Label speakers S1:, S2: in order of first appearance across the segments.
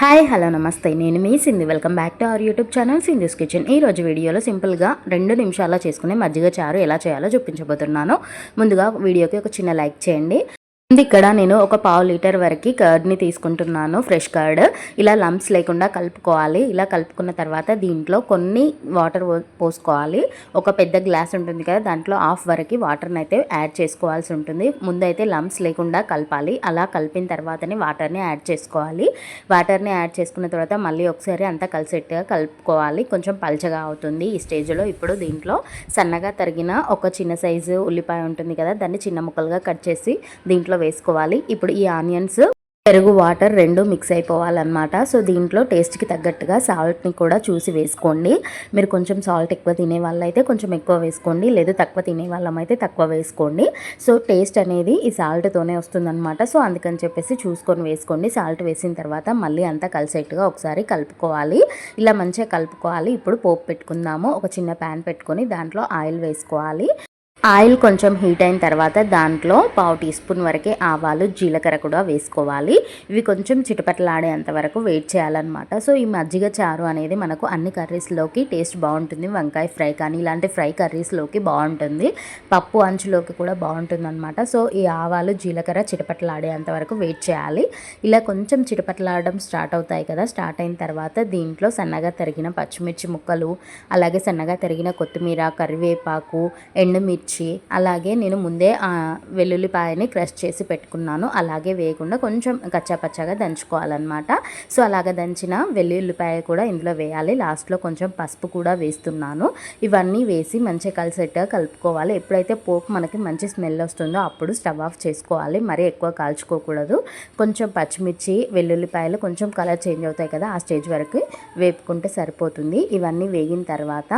S1: Hi hello నమస్తే. నేను మీ Sindhu. Welcome back to our YouTube channel Sindhu's kitchen. ఈ రోజు వీడియోలో సింపుల్గా రెండు నిమిషాల్లో చేసుకునే మజ్జిగ చారు ఎలా చేయాలో చూపించబోతున్నాను. ముందుగా వీడియోకి ఒక చిన్న లైక్ చేయండి. ఇక్కడ నేను ఒక పావు లీటర్ వరకు కర్డ్ని తీసుకుంటున్నాను ఫ్రెష్ కర్డ్. ఇలా లంప్స్ లేకుండా కలుపుకోవాలి. ఇలా కలుపుకున్న తర్వాత దీంట్లో కొన్ని వాటర్ పోసుకోవాలి. ఒక పెద్ద గ్లాస్ ఉంటుంది కదా దాంట్లో హాఫ్ వరకు వాటర్ని అయితే యాడ్ చేసుకోవాల్సి ఉంటుంది. ముందైతే లంప్స్ లేకుండా కలపాలి. అలా కలిపిన తర్వాతనే వాటర్ని యాడ్ చేసుకోవాలి. వాటర్ని యాడ్ చేసుకున్న తర్వాత మళ్ళీ ఒకసారి అంతా కలిసేట్టుగా కలుపుకోవాలి. కొంచెం పల్చగా అవుతుంది ఈ స్టేజ్లో. ఇప్పుడు దీంట్లో సన్నగా తరిగిన ఒక చిన్న సైజు ఉల్లిపాయ ఉంటుంది కదా దాన్ని చిన్న ముక్కలుగా కట్ చేసి దీంట్లో వేసుకోవాలి. ఇప్పుడు ఈ ఆనియన్స్ పెరుగు వాటర్ రెండు మిక్స్ అయిపోవాలన్నమాట. సో దీంట్లో టేస్ట్కి తగ్గట్టుగా సాల్ట్ని కూడా చూసి వేసుకోండి. మీరు కొంచెం సాల్ట్ ఎక్కువ తినే వాళ్ళైతే కొంచెం ఎక్కువ వేసుకోండి. లేదు తక్కువ తినే వాళ్ళం అయితే తక్కువ వేసుకోండి. సో టేస్ట్ అనేది ఈ సాల్ట్తోనే వస్తుందన్నమాట. సో అందుకని చెప్పేసి చూసుకొని వేసుకోండి. సాల్ట్ వేసిన తర్వాత మళ్ళీ అంతా కలిసేట్టుగా ఒకసారి కలుపుకోవాలి. ఇలా మంచిగా కలుపుకోవాలి. ఇప్పుడు పోపు పెట్టుకుందాము. ఒక చిన్న ప్యాన్ పెట్టుకొని దాంట్లో ఆయిల్ వేసుకోవాలి. ఆయిల్ కొంచెం హీట్ అయిన తర్వాత దాంట్లో పావు టీ స్పూన్ వరకే ఆవాలు జీలకర్ర కూడా వేసుకోవాలి. ఇవి కొంచెం చిటపటలాడేంత వరకు వెయిట్ చేయాలన్నమాట. సో ఈ మజ్జిగ చారు అనేది మనకు అన్ని కర్రీస్లోకి టేస్ట్ బాగుంటుంది. వంకాయ ఫ్రై కానీ ఇలాంటి ఫ్రై కర్రీస్లోకి బాగుంటుంది. పప్పు అంచులోకి కూడా బాగుంటుంది అనమాట సో ఈ ఆవాలు జీలకర్ర చిటపటలాడేంత వరకు వెయిట్ చేయాలి. ఇలా కొంచెం చిటపటలాడడం స్టార్ట్ అవుతాయి కదా స్టార్ట్ అయిన తర్వాత దీంట్లో సన్నగా తరిగిన పచ్చిమిర్చి ముక్కలు అలాగే సన్నగా తరిగిన కొత్తిమీర కరివేపాకు ఎండుమిర్చి మిర్చి అలాగే నేను ముందే వెల్లుల్లిపాయని క్రష్ చేసి పెట్టుకున్నాను. అలాగే వేయకుండా కొంచెం కచ్చాపచ్చాగా దంచుకోవాలన్నమాట. సో అలాగ దంచిన వెల్లుల్లిపాయ కూడా ఇందులో వేయాలి. లాస్ట్లో కొంచెం పసుపు కూడా వేస్తున్నాను. ఇవన్నీ వేసి మంచిగా కలిసేట్టుగా కలుపుకోవాలి. ఎప్పుడైతే పోపు మనకి మంచి స్మెల్ వస్తుందో అప్పుడు స్టవ్ ఆఫ్ చేసుకోవాలి. మరీ ఎక్కువ కాల్చుకోకూడదు. కొంచెం పచ్చిమిర్చి వెల్లుల్లిపాయలు కొంచెం కలర్ చేంజ్ అవుతాయి కదా ఆ స్టేజ్ వరకు వేపుకుంటే సరిపోతుంది. ఇవన్నీ వేగిన తర్వాత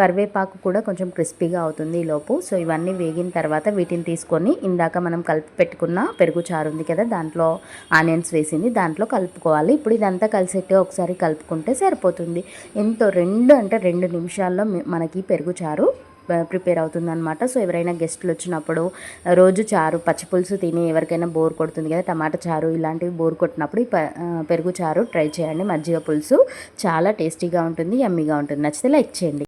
S1: కరివేపాకు కూడా కొంచెం క్రిస్పీగా అవుతుంది ఈ లోపు సో ఇవన్నీ వేగిన తర్వాత వీటిని తీసుకొని ఇందాక మనం కలిపి పెట్టుకున్న పెరుగు చారు ఉంది కదా దాంట్లో ఆనియన్స్ వేసింది దాంట్లో కలుపుకోవాలి. ఇప్పుడు ఇదంతా కలిసేట్టే ఒకసారి కలుపుకుంటే సరిపోతుంది. ఎంతో రెండు అంటే రెండు నిమిషాల్లో మనకి పెరుగు చారు ప్రిపేర్ అవుతుందన్నమాట. సో ఎవరైనా గెస్ట్లు వచ్చినప్పుడు రోజు చారు పచ్చిపులుసు తిని ఎవరికైనా బోర్ కొడుతుంది కదా టమాటా చారు ఇలాంటివి బోర్ కొట్టినప్పుడు పెరుగు చారు ట్రై చేయండి. మజ్జిగ పులుసు చాలా టేస్టీగా ఉంటుంది యమ్మీగా ఉంటుంది. నచ్చితే లైక్ చేయండి.